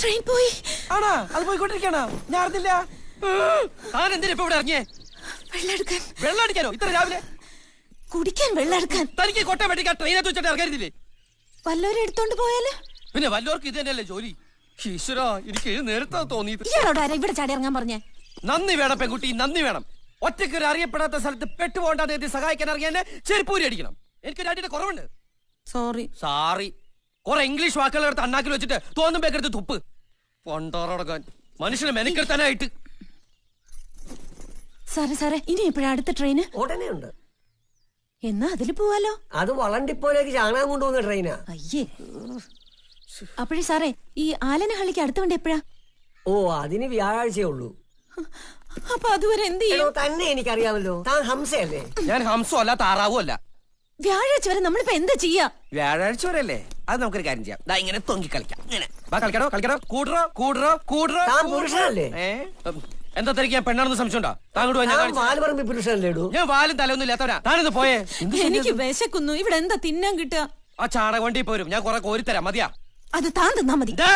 Train പോയി. ആണാ അത് പോയിക്കൊണ്ടിരിക്കണ. ഞാൻ അറിഞ്ഞില്ല. താൻ എന്തിനാ ഇപ്പൊ ഇവിടെ ഇറങ്ങിയേ? വെള്ളം അടിക്കാനോ? ഇത്ര രാവിലെ. കുടിക്കാൻ വെള്ളം എടുക്കാൻ തനിക്ക് കൊട്ട വെട്ടിക്കാൻ ട്രെയിനകത്ത് വെച്ചിട്ട് ഇറങ്ങരുതില്ലേ? വല്ലവരും എടുത്തോണ്ട് പോയാൽ? പിന്നെ വല്ലവർക്ക് ഇത് തന്നെയല്ലേ ജോലി? ഈശ്വര എനിക്ക് ഇത് നേരത്തെ തോന്നിയത്. ഇയാളോട് ആരാ ഇവിടെ ചാടി ഇറങ്ങാൻ പറഞ്ഞേ? നന്ദി വേണം പെൺകുട്ടി നന്ദി വേണം. ഒറ്റയ്ക്ക് ഒരു അറിയപ്പെടാത്ത സ്ഥലത്ത് പെട്ടുപോകണ്ടാന്ന് സഹായിക്കാൻ അറിയാൻ ചെരുപ്പൂരി അടിക്കണം. എനിക്ക് രണ്ടിന്റെ കുറവുണ്ട്. സോറി സാറി കുറെ ഇംഗ്ലീഷ് വാക്കുകൾ എടുത്ത് അണ്ണാക്കിൽ വെച്ചിട്ട് തോന്നും പേക്കെടുത്ത് തുപ്പ്. പൊണ്ടോറടക്കാൻ. മനുഷ്യനെ മെനക്കെടുത്താനായിട്ട്. സാറേ സാറേ ഇനി എപ്പോഴാ അടുത്ത ട്രെയിന് ഉടനെ ഉണ്ട് എന്നാ അതിൽ പോവാലോ? അത് വളണ്ടിപ്പോലേക്ക് ചാണകം കൊണ്ടുപോകുന്ന ട്രെയിനാ അയ്യേ. അപ്പോഴേ സാറേ ഈ ആലനഹള്ളിക്ക് അടുത്ത വണ്ടി എപ്പോഴാ? ഓ അതിന് വ്യാഴാഴ്ചയേ ഉള്ളൂ. അപ്പൊ അതുവരെ എന്ത് ചെയ്യും? തന്നെ എനിക്കറിയാമല്ലോ. താൻ ഹംസയല്ലേ? ഞാൻ ഹംസോ അല്ല താറാവും അല്ല. വ്യാഴാഴ്ച വരെ നമ്മളിപ്പോ എന്താ ചെയ്യാ? വ്യാഴാഴ്ച വരെ അല്ലേ അത് നമുക്കൊരു കാര്യം ചെയ്യാം. ദാ ഇങ്ങനെ തൊങ്ങി കളിക്കാം. ഇങ്ങനെ. വാ കളിക്കണോ കളിക്കണോ കൂടറോ കൂടറോ കൂടറോ. താൻ. പുരുഷനല്ലേ? ഏ? ഉം. എന്താ തനിക്ക് ഞാൻ പെണ്ണാണെന്ന് സംശയമുണ്ടോ? താങ്കോട്ട് ഞാൻ താൻ കാണിച്ചു. തരാം. വാൽപറമ്പി പുരുഷനല്ലേ ഇടൂ? ഞാൻ വാലും തലയൊന്നും ഇല്ലാത്തവരാ താനൊന്ന് പോയേ. എനിക്ക് വിശക്കുന്നു. ഇവിടെ എന്താ തിന്നാൻ കിട്ടുക? ആ ചാണക വണ്ടി പോരും. ഞാൻ കുറെ കോരിത്തരാം. മതിയാ. അത് താൻ തിന്നാ മതി. ദേ,